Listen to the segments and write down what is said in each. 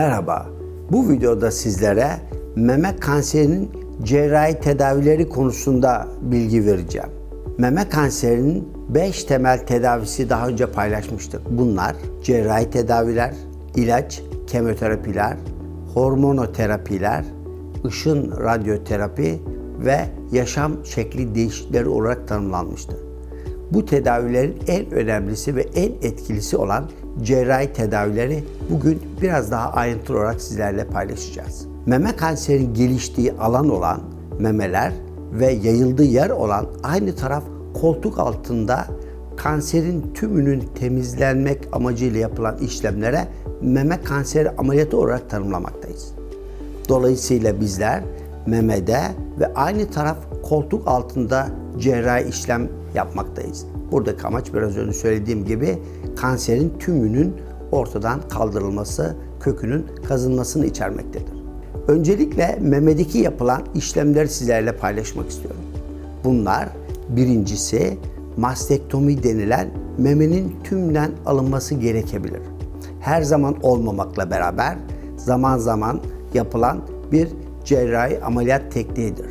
Merhaba. Bu videoda sizlere meme kanserinin cerrahi tedavileri konusunda bilgi vereceğim. Meme kanserinin 5 temel tedavisi daha önce paylaşmıştık. Bunlar cerrahi tedaviler, ilaç, kemoterapiler, hormonoterapiler, ışın radyoterapi ve yaşam şekli değişiklikleri olarak tanımlanmıştır. Bu tedavilerin en önemlisi ve en etkilisi olan cerrahi tedavileri bugün biraz daha ayrıntılı olarak sizlerle paylaşacağız. Meme kanserinin geliştiği alan olan memeler ve yayıldığı yer olan aynı taraf koltuk altında kanserin tümünün temizlenmek amacıyla yapılan işlemlere meme kanseri ameliyatı olarak tanımlamaktayız. Dolayısıyla bizler memede ve aynı taraf koltuk altında cerrahi işlem yapmaktayız. Buradaki amaç biraz önce söylediğim gibi kanserin tümünün ortadan kaldırılması, kökünün kazınmasını içermektedir. Öncelikle memedeki yapılan işlemleri sizlerle paylaşmak istiyorum. Bunlar birincisi mastektomi denilen memenin tümden alınması gerekebilir. Her zaman olmamakla beraber zaman zaman yapılan bir cerrahi ameliyat tekniğidir.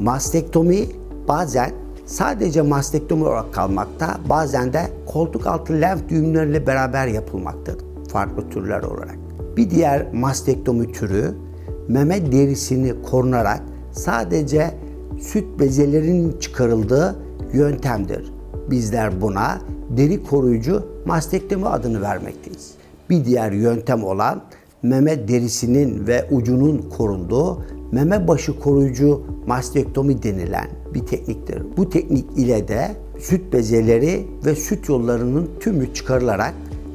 Mastektomi bazen sadece mastektomi olarak kalmakta, bazen de koltuk altı lenf düğümleriyle beraber yapılmaktadır farklı türler olarak. Bir diğer mastektomi türü meme derisini korunarak sadece süt bezelerinin çıkarıldığı yöntemdir. Bizler buna deri koruyucu mastektomi adını vermekteyiz. Bir diğer yöntem olan meme derisinin ve ucunun korunduğu meme başı koruyucu mastektomi denilen bir tekniktir. Bu teknik ile de süt bezeleri ve süt yollarının tümü çıkarılarak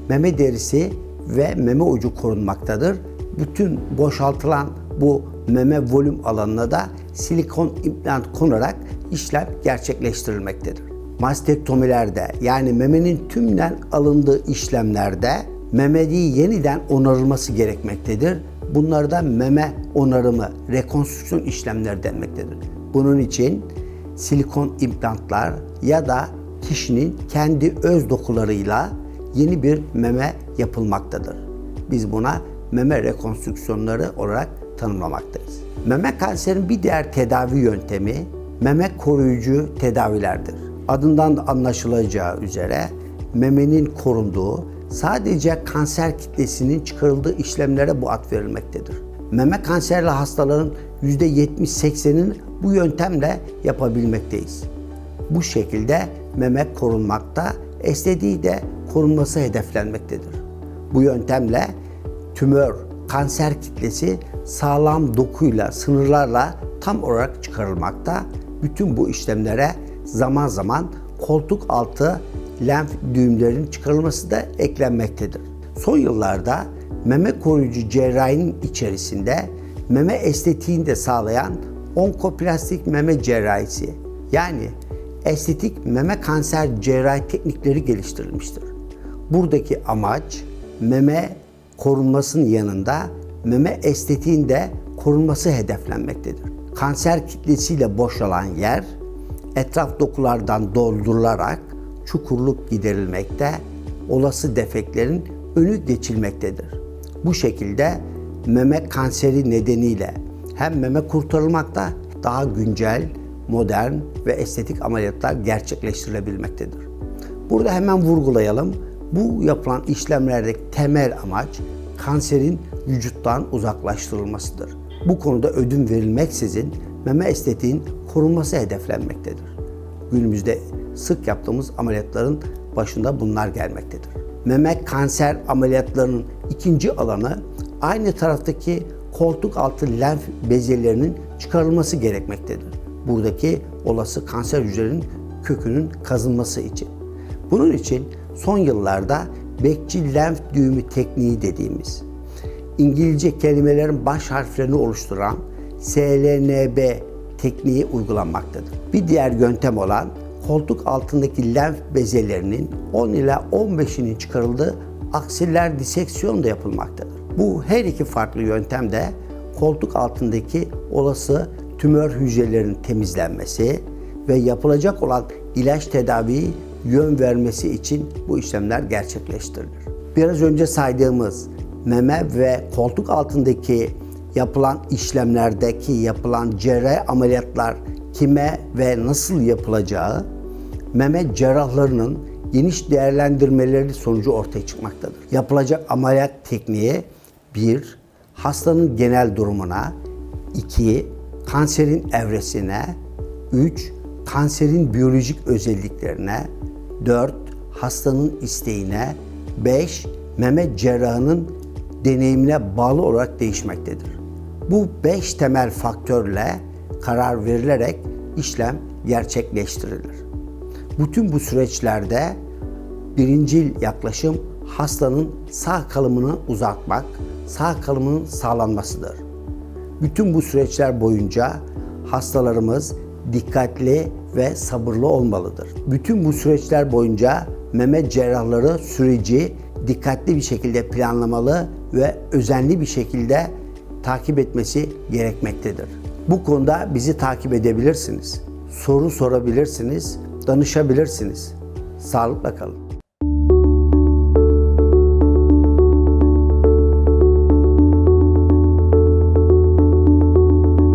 meme derisi ve meme ucu korunmaktadır. Bütün boşaltılan bu meme volüm alanına da silikon implant konarak işlem gerçekleştirilmektedir. Mastektomilerde yani memenin tümden alındığı işlemlerde memeliği yeniden onarılması gerekmektedir. Bunlarda meme onarımı, rekonstrüksiyon işlemleri denmektedir. Bunun için silikon implantlar ya da kişinin kendi öz dokularıyla yeni bir meme yapılmaktadır. Biz buna meme rekonstrüksiyonları olarak tanımlamaktayız. Meme kanserinin bir diğer tedavi yöntemi meme koruyucu tedavilerdir. Adından da anlaşılacağı üzere memenin korunduğu, sadece kanser kitlesinin çıkarıldığı işlemlere bu ad verilmektedir. Meme kanserli hastaların %70-80'ini bu yöntemle yapabilmekteyiz. Bu şekilde meme korunmakta, estetiği de korunması hedeflenmektedir. Bu yöntemle tümör, kanser kitlesi sağlam dokuyla, sınırlarla tam olarak çıkarılmakta. Bütün bu işlemlere zaman zaman koltuk altı lenf düğümlerinin çıkarılması da eklenmektedir. Son yıllarda meme koruyucu cerrahinin içerisinde meme estetiğini de sağlayan onkoplastik meme cerrahisi yani estetik meme kanser cerrahi teknikleri geliştirilmiştir. Buradaki amaç meme korunmasının yanında meme estetiğin de korunması hedeflenmektedir. Kanser kitlesiyle boşalan yer etraf dokulardan doldurularak çukurluk giderilmekte, olası defeklerin önü geçilmektedir. Bu şekilde meme kanseri nedeniyle hem meme kurtarılmakta daha güncel, modern ve estetik ameliyatlar gerçekleştirilebilmektedir. Burada hemen vurgulayalım. Bu yapılan işlemlerdeki temel amaç kanserin vücuttan uzaklaştırılmasıdır. Bu konuda ödün verilmeksizin meme estetiğin korunması hedeflenmektedir. Günümüzde sık yaptığımız ameliyatların başında bunlar gelmektedir. Meme kanser ameliyatlarının ikinci alanı aynı taraftaki koltuk altı lenf bezelerinin çıkarılması gerekmektedir. Buradaki olası kanser hücrelerinin kökünün kazınması için. Bunun için son yıllarda bekçi lenf düğümü tekniği dediğimiz İngilizce kelimelerin baş harflerini oluşturan SLNB tekniği uygulanmaktadır. Bir diğer yöntem olan koltuk altındaki lenf bezelerinin 10 ila 15'inin çıkarıldığı aksiller diseksiyon da yapılmaktadır. Bu her iki farklı yöntemde koltuk altındaki olası tümör hücrelerinin temizlenmesi ve yapılacak olan ilaç tedaviyi yön vermesi için bu işlemler gerçekleştirilir. Biraz önce saydığımız meme ve koltuk altındaki yapılan işlemlerdeki yapılan cerrahi ameliyatlar kime ve nasıl yapılacağı meme cerrahlarının geniş değerlendirmeleri sonucu ortaya çıkmaktadır. Yapılacak ameliyat tekniği 1. Hastanın genel durumuna 2. Kanserin evresine 3. Kanserin biyolojik özelliklerine 4. Hastanın isteğine 5. Meme cerrahının deneyimine bağlı olarak değişmektedir. Bu 5 temel faktörle karar verilerek işlem gerçekleştirilir. Bütün bu süreçlerde birincil yaklaşım hastanın sağ kalımını uzatmak, sağ kalımının sağlanmasıdır. Bütün bu süreçler boyunca hastalarımız dikkatli ve sabırlı olmalıdır. Bütün bu süreçler boyunca meme cerrahları süreci dikkatli bir şekilde planlamalı ve özenli bir şekilde takip etmesi gerekmektedir. Bu konuda bizi takip edebilirsiniz. Soru sorabilirsiniz, danışabilirsiniz. Sağlıkla kalın.